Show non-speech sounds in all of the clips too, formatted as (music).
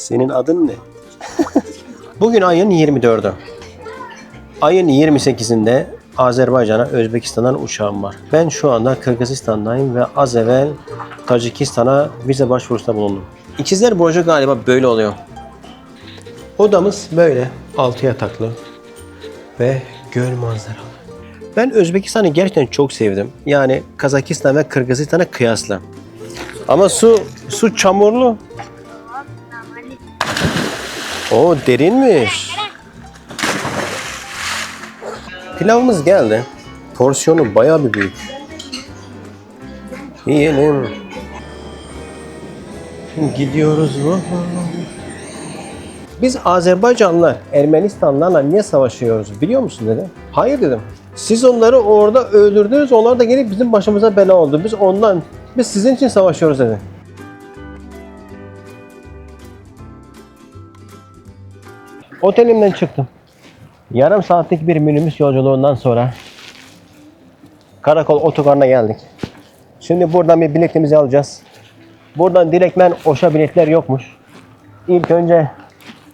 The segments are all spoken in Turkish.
Senin adın ne? Bugün ayın 24'ü. Ayın 28'inde Azerbaycan'a Özbekistan'dan uçağım var. Ben şu anda Kırgızistan'dayım ve az evvel Tacikistan'a vize başvurusunda bulundum. İkizler Burcu galiba böyle oluyor. Odamız böyle. Altı yataklı ve göl manzaralı. Ben Özbekistan'ı gerçekten çok sevdim. Yani Kazakistan ve Kırgızistan'a kıyasla. Ama su su çamurlu. O derinmiş. Pilavımız geldi. Porsiyonu bayağı bir büyük. Yiyelim. Gidiyoruz mu? Biz Azerbaycanlılar Ermenistanlılarla niye savaşıyoruz biliyor musun dedi. Hayır dedim. Siz onları orada öldürdünüz, onlar da gelip bizim başımıza bela oldu. Biz ondan, biz sizin için savaşıyoruz dedi. Otelimden çıktım. Yarım saatlik bir minibüs yolculuğundan sonra Karakol otogarına geldik. Şimdi buradan bir biletimizi alacağız. Buradan direktmen Oş'a biletler yokmuş. İlk önce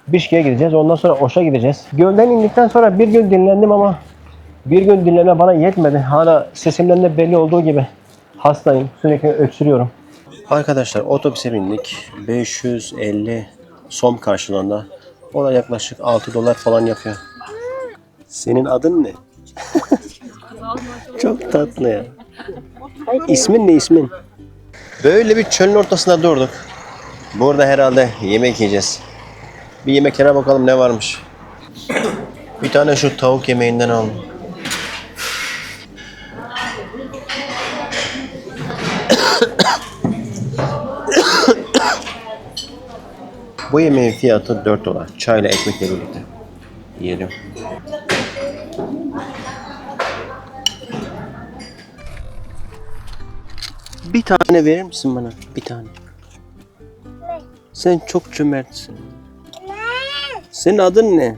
Bişkek'e gideceğiz. Ondan sonra Oş'a gideceğiz. Gölden indikten sonra bir gün dinlendim ama bir gün dinleme bana yetmedi. Hala sesimden de belli olduğu gibi hastayım. Sürekli öksürüyorum. Arkadaşlar otobüse bindik. 550 som karşılığında. O da yaklaşık 6 dolar falan yapıyor. Senin adın ne? (laughs) Çok tatlı ya. İsmin ne ismin? Böyle bir çölün ortasında durduk. Burada herhalde yemek yiyeceğiz. Bir yemeklere bakalım ne varmış. Bir tane şu tavuk yemeğinden aldım. Bu yemeğin fiyatı 4 dolar. Çayla ekmekle birlikte. Yiyelim. Bir tane verir misin bana? Bir tane. Sen çok cömertsin. Senin adın ne?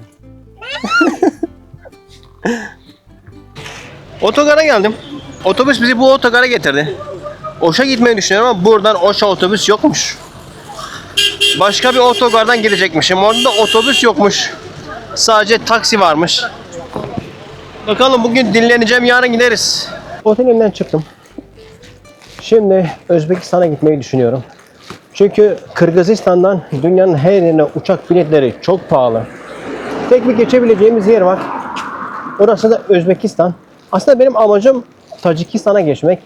(laughs) Otogara geldim. Otobüs bizi bu otogara getirdi. Oş'a gitmeyi düşünüyorum ama buradan Oş'a otobüs yokmuş. Başka bir otogardan gidecekmişim. Orada da otobüs yokmuş. Sadece taksi varmış. Bakalım bugün dinleneceğim, yarın gideriz. Otelimden çıktım. Şimdi Özbekistan'a gitmeyi düşünüyorum. Çünkü Kırgızistan'dan dünyanın her yerine uçak biletleri çok pahalı. Tek bir geçebileceğimiz yer var. Orası da Özbekistan. Aslında benim amacım Tacikistan'a geçmek.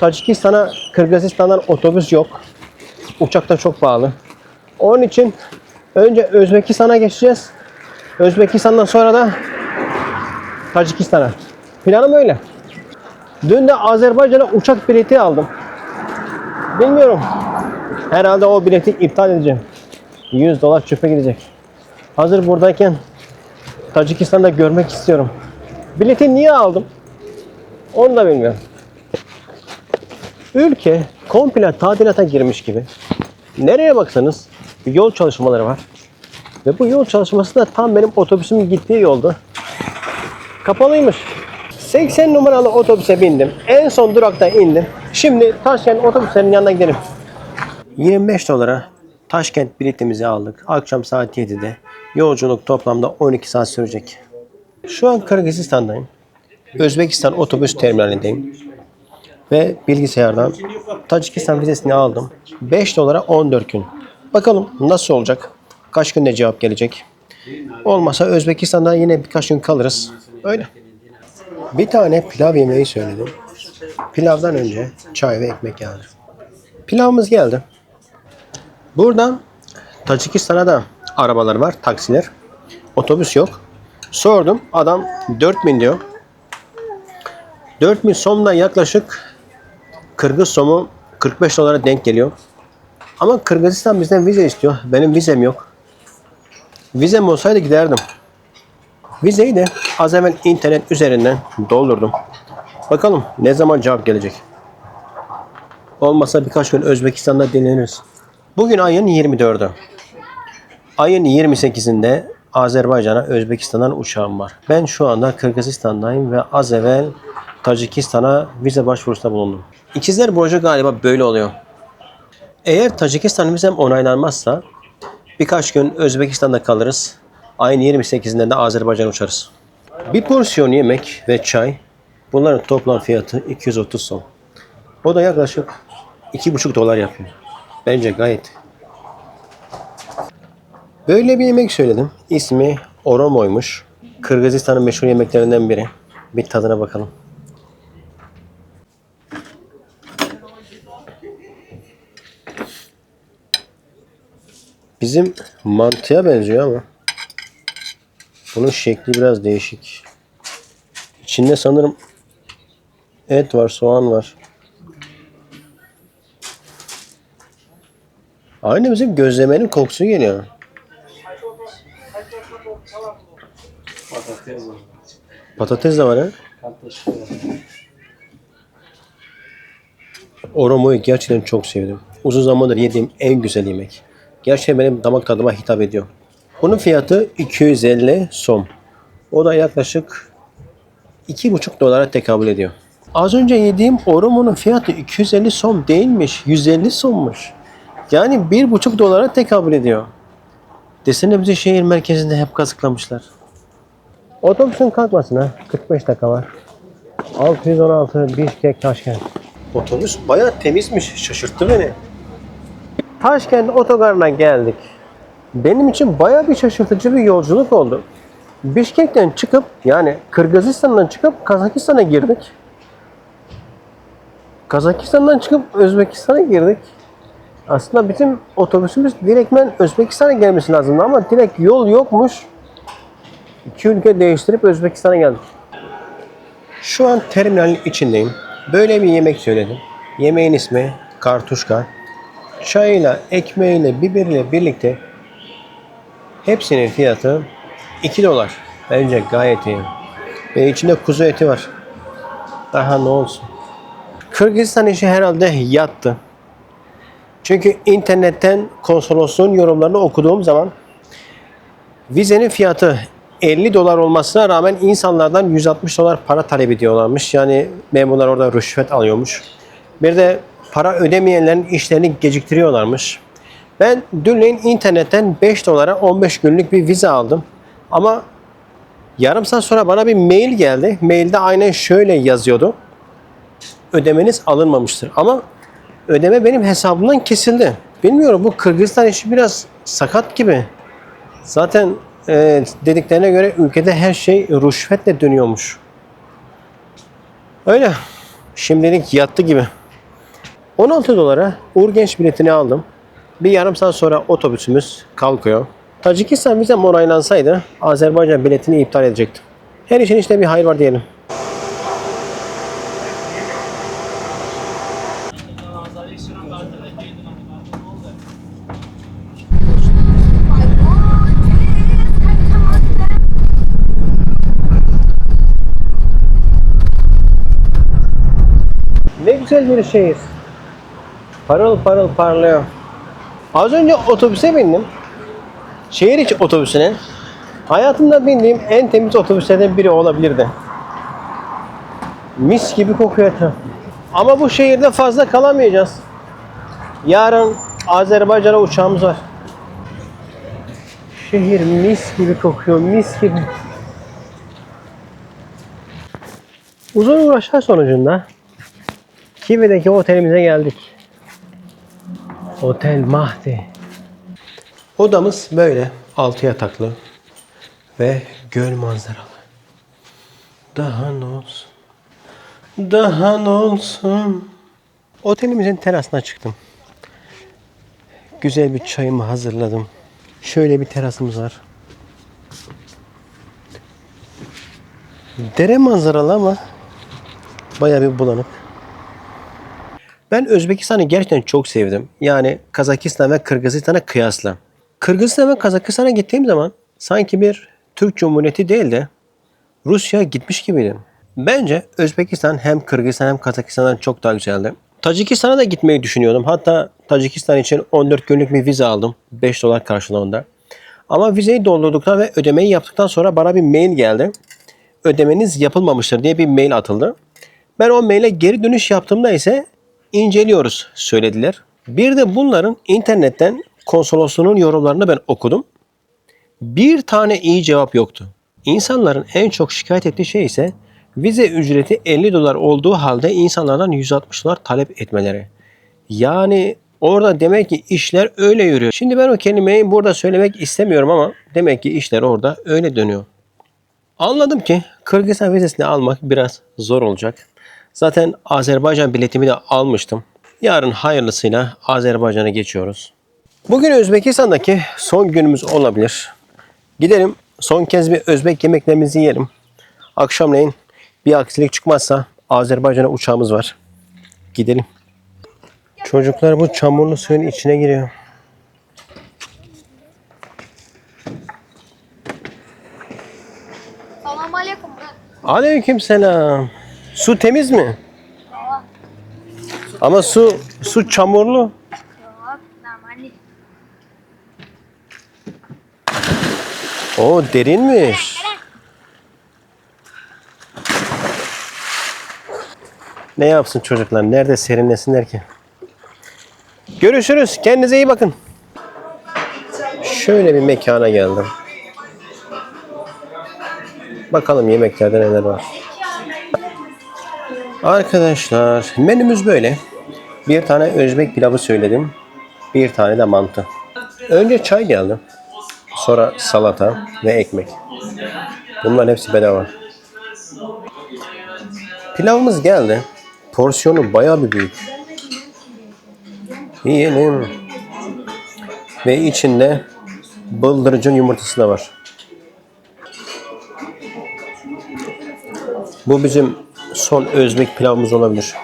Tacikistan'a Kırgızistan'dan otobüs yok. Uçak da çok pahalı. Onun için önce Özbekistan'a geçeceğiz. Özbekistan'dan sonra da Tacikistan'a. Planım öyle. Dün de Azerbaycan'a uçak bileti aldım. Bilmiyorum. Herhalde o bileti iptal edeceğim. 100 dolar çöpe gidecek. Hazır buradayken Tacikistan'da görmek istiyorum. Bileti niye aldım? Onu da bilmiyorum. Ülke komple tadilata girmiş gibi. Nereye baksanız yol çalışmaları var. Ve bu yol çalışması da tam benim otobüsümün gittiği yoldu. Kapalıymış. 80 numaralı otobüse bindim. En son durakta indim. Şimdi Taşkent otobüslerinin yanına gidelim. 25 dolara Taşkent biletimizi aldık. Akşam saat 7'de. Yolculuk toplamda 12 saat sürecek. Şu an Kırgızistan'dayım. Özbekistan otobüs terminalindeyim. Ve bilgisayardan Tacikistan vizesini aldım. 5 dolara 14 gün. Bakalım nasıl olacak? Kaç günde cevap gelecek? Olmasa Özbekistan'da yine birkaç gün kalırız. Öyle. Bir tane pilav yemeği söyledim. Pilavdan önce çay ve ekmek geldi. Pilavımız geldi. Buradan Tacikistan'a da arabalar var, taksiler. Otobüs yok. Sordum. Adam 4000 diyor. 4000 somda yaklaşık Kırgız somu 45 dolara denk geliyor. Ama Kırgızistan bizden vize istiyor. Benim vizem yok. Vizem olsaydı giderdim. Vizeyi de az evvel internet üzerinden doldurdum. Bakalım ne zaman cevap gelecek. Olmasa birkaç gün Özbekistan'da dinleniriz. Bugün ayın 24'ü. Ayın 28'inde Azerbaycan'a Özbekistan'dan uçağım var. Ben şu anda Kırgızistan'dayım ve az evvel Tacikistan'a vize başvurusunda bulundum. İkizler Burcu galiba böyle oluyor. Eğer Tacikistan vizem onaylanmazsa Birkaç gün Özbekistan'da kalırız. Ayın 28'inde de Azerbaycan uçarız. Bir porsiyon yemek ve çay bunların toplam fiyatı 230 son. O da yaklaşık 2,5 dolar yapıyor. Bence gayet. Böyle bir yemek söyledim. İsmi Oromo'ymuş. Kırgızistan'ın meşhur yemeklerinden biri. Bir tadına bakalım. Bizim mantıya benziyor ama bunun şekli biraz değişik. İçinde sanırım et var, soğan var. Aynı bizim gözlemenin kokusu geliyor. Patates var. Patates de var ha. Patates. Oromo'yu gerçekten çok sevdim. Uzun zamandır yediğim en güzel yemek. Gerçekten benim damak tadıma hitap ediyor. Bunun fiyatı 250 som. O da yaklaşık 2,5 dolara tekabül ediyor. Az önce yediğim Oromo'nun fiyatı 250 som değilmiş. 150 sommuş. Yani 1,5 dolara tekabül ediyor. Desene bizi şehir merkezinde hep kazıklamışlar. Otobüsün kalkmasına 45 dakika var. 616 Bişkek Taşkent. Otobüs bayağı temizmiş. Şaşırttı beni. Taşkent otogarına geldik. Benim için bayağı bir şaşırtıcı bir yolculuk oldu. Bişkek'ten çıkıp yani Kırgızistan'dan çıkıp Kazakistan'a girdik. Kazakistan'dan çıkıp Özbekistan'a girdik. Aslında bizim otobüsümüz direktmen Özbekistan'a gelmesi lazımdı ama direkt yol yokmuş. İki ülke değiştirip Özbekistan'a geldik. Şu an terminalin içindeyim. Böyle bir yemek söyledim. Yemeğin ismi kartuşka. Çayıyla, ekmeğiyle, biberiyle birlikte hepsinin fiyatı 2 dolar. Bence gayet iyi. Ve içinde kuzu eti var. Daha ne olsun. Kırgızistan işi herhalde yattı. Çünkü internetten konsolosluğun yorumlarını okuduğum zaman Vizenin fiyatı 50 dolar olmasına rağmen insanlardan 160 dolar para talep ediyorlarmış. Yani memurlar orada rüşvet alıyormuş. Bir de para ödemeyenlerin işlerini geciktiriyorlarmış. Ben dünleyin internetten 5 dolara 15 günlük bir vize aldım. Ama yarım saat sonra bana bir mail geldi. Mailde aynen şöyle yazıyordu. Ödemeniz alınmamıştır. Ama ödeme benim hesabımdan kesildi. Bilmiyorum bu Kırgızistan işi biraz sakat gibi. Zaten e, dediklerine göre ülkede her şey rüşvetle dönüyormuş. Öyle. Şimdilik yattı gibi. 16 dolara Urgenç biletini aldım. Bir yarım saat sonra otobüsümüz kalkıyor. Tacikistan vizem onaylansaydı Azerbaycan biletini iptal edecektim. Her işin işte bir hayır var diyelim. Ne güzel bir şehir. Parıl parıl parlıyor. Az önce otobüse bindim. Şehir içi otobüsüne. Hayatımda bindiğim en temiz otobüslerden biri olabilirdi. Mis gibi kokuyor etraf. Ama bu şehirde fazla kalamayacağız. Yarın Azerbaycan'a uçağımız var. Şehir mis gibi kokuyor, mis gibi. Uzun uğraşlar sonucunda Kive'deki otelimize geldik. Otel Mahdi. Odamız böyle altı yataklı ve göl manzaralı. Daha ne olsun? Daha ne olsun? Otelimizin terasına çıktım. Güzel bir çayımı hazırladım. Şöyle bir terasımız var. Dere manzaralı ama bayağı bir bulanık. Ben Özbekistan'ı gerçekten çok sevdim. Yani Kazakistan ve Kırgızistan'a kıyasla. Kırgızistan ve Kazakistan'a gittiğim zaman sanki bir Türk Cumhuriyeti değil de Rusya gitmiş gibiydim. Bence Özbekistan hem Kırgızistan hem Kazakistan'dan çok daha güzeldi. Tacikistan'a da gitmeyi düşünüyordum. Hatta Tacikistan için 14 günlük bir vize aldım. 5 dolar karşılığında. Ama vizeyi doldurduktan ve ödemeyi yaptıktan sonra bana bir mail geldi. Ödemeniz yapılmamıştır diye bir mail atıldı. Ben o maile geri dönüş yaptığımda ise inceliyoruz söylediler. Bir de bunların internetten konsolosluğunun yorumlarını ben okudum. Bir tane iyi cevap yoktu. İnsanların en çok şikayet ettiği şey ise vize ücreti 50 dolar olduğu halde insanlardan 160 dolar talep etmeleri. Yani orada demek ki işler öyle yürüyor. Şimdi ben o kelimeyi burada söylemek istemiyorum ama demek ki işler orada öyle dönüyor. Anladım ki Kırgızistan vizesini almak biraz zor olacak. Zaten Azerbaycan biletimi de almıştım. Yarın hayırlısıyla Azerbaycan'a geçiyoruz. Bugün Özbekistan'daki son günümüz olabilir. Gidelim son kez bir Özbek yemeklerimizi yiyelim. Akşamleyin bir aksilik çıkmazsa Azerbaycan'a uçağımız var. Gidelim. Çocuklar bu çamurlu suyun içine giriyor. Alaikum. Murat. Aleyküm selam. Su temiz mi? Ama su su çamurlu. O derinmiş. Ne yapsın çocuklar? Nerede serinlesinler ki? Görüşürüz. Kendinize iyi bakın. Şöyle bir mekana geldim. Bakalım yemeklerde neler var. Arkadaşlar menümüz böyle. Bir tane Özbek pilavı söyledim. Bir tane de mantı. Önce çay geldi. Sonra salata ve ekmek. Bunların hepsi bedava. Pilavımız geldi. Porsiyonu bayağı bir büyük. Yiyelim. Ve içinde bıldırcın yumurtası da var. Bu bizim son Özbek pilavımız olabilir.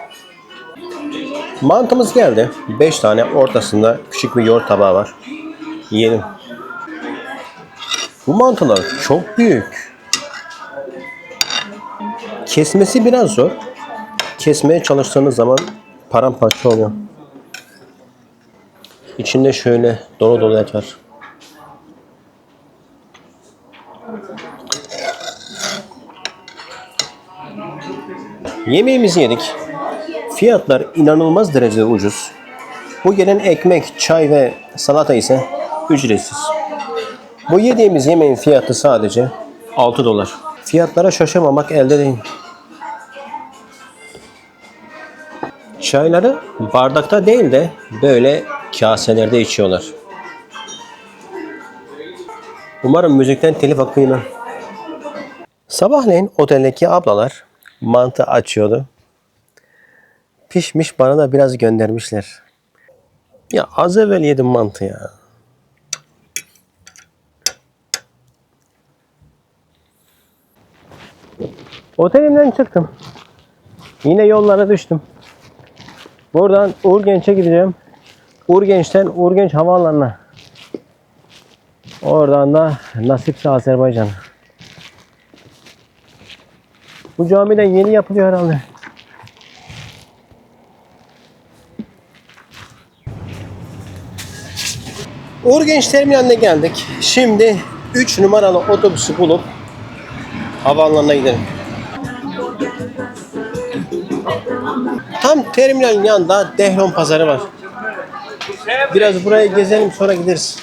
Mantımız geldi. 5 tane ortasında küçük bir yoğurt tabağı var. Yiyelim. Bu mantılar çok büyük. Kesmesi biraz zor. Kesmeye çalıştığınız zaman paramparça oluyor. İçinde şöyle dolu dolu et var. Yemeğimizi yedik. Fiyatlar inanılmaz derecede ucuz. Bu gelen ekmek, çay ve salata ise ücretsiz. Bu yediğimiz yemeğin fiyatı sadece 6 dolar. Fiyatlara şaşırmamak elde değil. Çayları bardakta değil de böyle kaselerde içiyorlar. Umarım müzikten telif hakkı. Sabahleyin oteldeki ablalar mantı açıyordu. Pişmiş bana da biraz göndermişler. Ya az evvel yedim mantı ya. Otelimden çıktım. Yine yollara düştüm. Buradan Urgenç'e gideceğim. Urgenç'ten Urgenç Havaalanı'na. Oradan da nasipse Azerbaycan. Bu camiden yeni yapılıyor herhalde. Urgenç terminaline geldik. Şimdi 3 numaralı otobüsü bulup havaalanına gidelim. Tam terminalin yanında Dehron pazarı var. Biraz buraya gezelim sonra gideriz.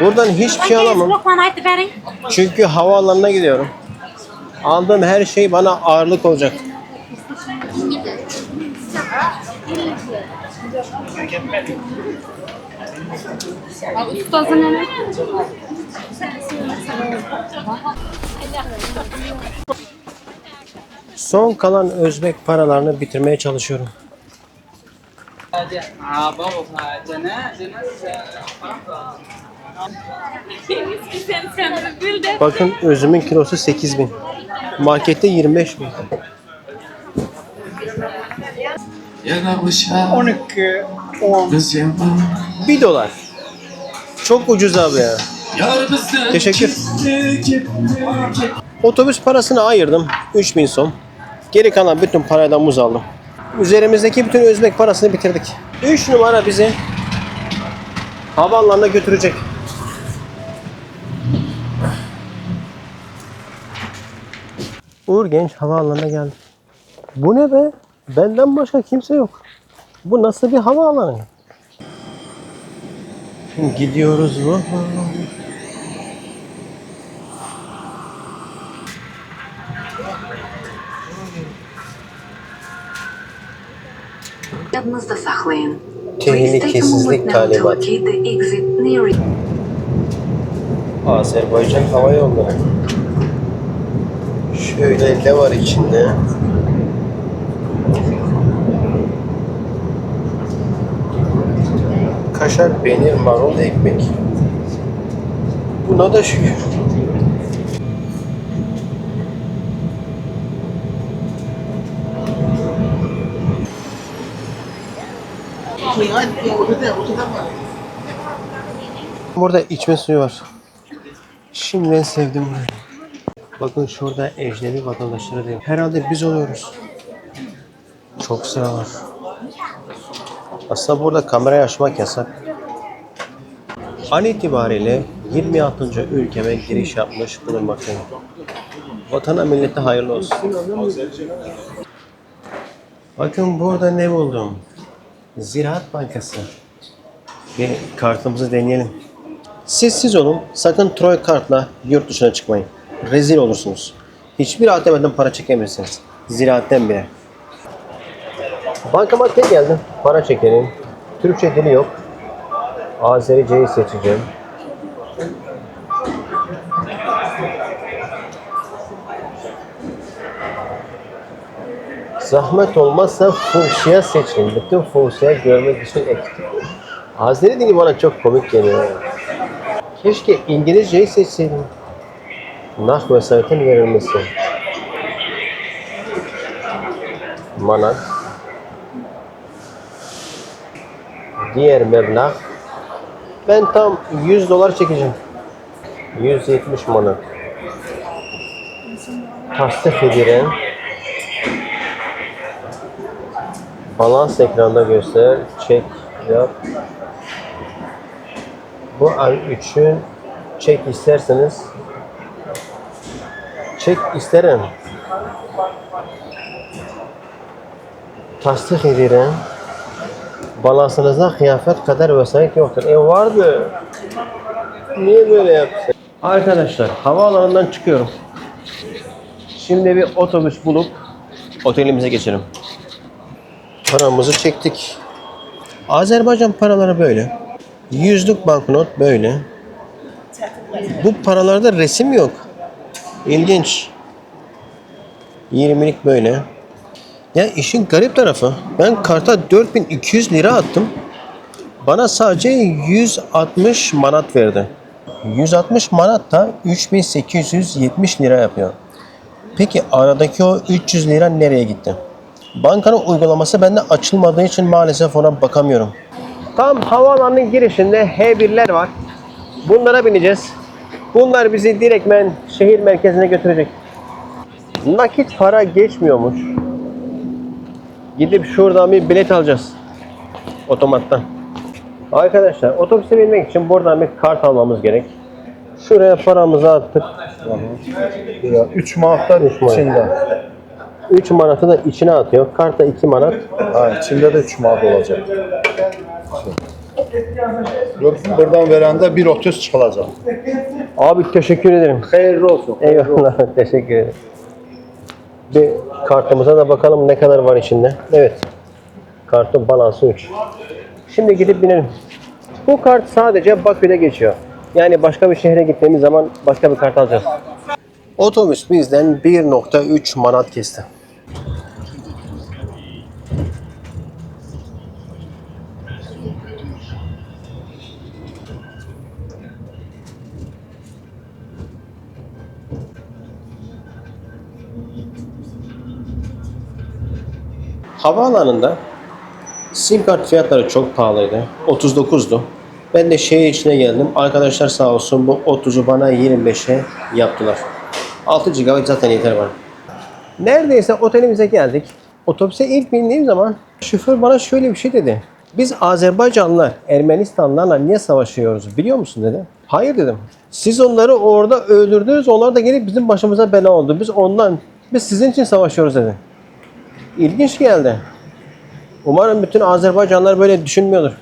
Buradan hiçbir şey alamam. Çünkü havaalanına gidiyorum. Aldığım her şey bana ağırlık olacak. Son kalan Özbek paralarını bitirmeye çalışıyorum. Bakın özümün kilosu 8000. Markette 25 bin. Yanılmışa 12, 10, Kız yapma 1 dolar. Çok ucuz abi ya. Teşekkür. Otobüs parasını ayırdım. 3000 son. Geri kalan bütün paradan muz aldım. Üzerimizdeki bütün Özbek parasını bitirdik. 3 numara bizi havaalanına götürecek. Uğur Genç havaalanına geldi. Bu ne be? Benden başka kimse yok. Bu nasıl bir havaalanı? Gidiyoruz mu? Yanınızda saklayın. Tehlikesizlik talimatı. Locate the exit near Azerbaycan Hava Yolları. Şöyle ne var içinde? Kaşar, peynir, marul, ekmek. Buna da şükür. Burada içme suyu var. Şimdi ben sevdim burayı. Bakın şurada ecnebi vatandaşları diyor. Herhalde biz oluyoruz. Çok sıra var. Aslında burada kamerayı açmak yasak. An itibariyle 26. ülkeme giriş yapmış bulunmaktayım. Vatana millete hayırlı olsun. Bakın burada ne buldum. Ziraat Bankası. Bir kartımızı deneyelim. Siz siz olun. Sakın Troy kartla yurt dışına çıkmayın. Rezil olursunuz. Hiçbir ATM'den para çekemezsiniz. Ziraatten bile. Bankamatik'e geldim. Para çekelim. Türkçe dili yok. Azerice'yi seçeceğim. Zahmet olmazsa fuhşiya seçin. Bütün fuhşiya görmek için ektim. Azeri dili bana çok komik geliyor. Keşke İngilizceyi seçseydim. Nah vesayetin verilmesi. Manat. Diğer meblağ. Ben tam 100 dolar çekeceğim. 170 manat. Tasdik edilen balans ekranda göster. Çek yap. Bu ay üçün çek isterseniz çek isterim. Tasdik ederim. Balansınızda kıyafet kadar vesayet yoktur. E vardı. Niye böyle yaptın? Arkadaşlar havaalanından çıkıyorum. Şimdi bir otobüs bulup otelimize geçelim. Paramızı çektik. Azerbaycan paraları böyle. Yüzlük banknot böyle. Bu paralarda resim yok. İlginç. 20'lik böyle. Ya işin garip tarafı ben karta 4200 lira attım. Bana sadece 160 manat verdi. 160 manat da 3870 lira yapıyor. Peki aradaki o 300 lira nereye gitti? Bankanın uygulaması bende açılmadığı için maalesef ona bakamıyorum. Tam havaalanının girişinde H1'ler var. Bunlara bineceğiz. Bunlar bizi direktmen şehir merkezine götürecek. Nakit para geçmiyormuş. Gidip şuradan bir bilet alacağız. Otomattan. Arkadaşlar otobüse binmek için buradan bir kart almamız gerek. Şuraya paramızı attık. 3 manatlar içinde. 3 manatı da içine atıyor. Karta 2 manat. Ha, içinde de 3 manat olacak. Yok, buradan verende 1.30 çıkılacak. Abi teşekkür ederim. Hayırlı olsun. Eyvallah. (laughs) Teşekkür ederim. Bir kartımıza da bakalım ne kadar var içinde. Evet. Kartın balansı 3. Şimdi gidip binelim. Bu kart sadece Bakü'de geçiyor. Yani başka bir şehre gittiğimiz zaman başka bir kart alacağız. Otobüs bizden 1.3 manat kesti. Havaalanında sim kart fiyatları çok pahalıydı. 39'du. Ben de şehir içine geldim. Arkadaşlar sağ olsun bu 30'u bana 25'e yaptılar. 6 GB zaten yeter bana. Neredeyse otelimize geldik. Otobüse ilk bindiğim zaman şoför bana şöyle bir şey dedi. Biz Azerbaycanlılar Ermenistanlılarla niye savaşıyoruz biliyor musun dedi. Hayır dedim. Siz onları orada öldürdünüz. Onlar da gelip bizim başımıza bela oldu. Biz ondan, biz sizin için savaşıyoruz dedi. İlginç geldi. Umarım bütün Azerbaycanlılar böyle düşünmüyordur.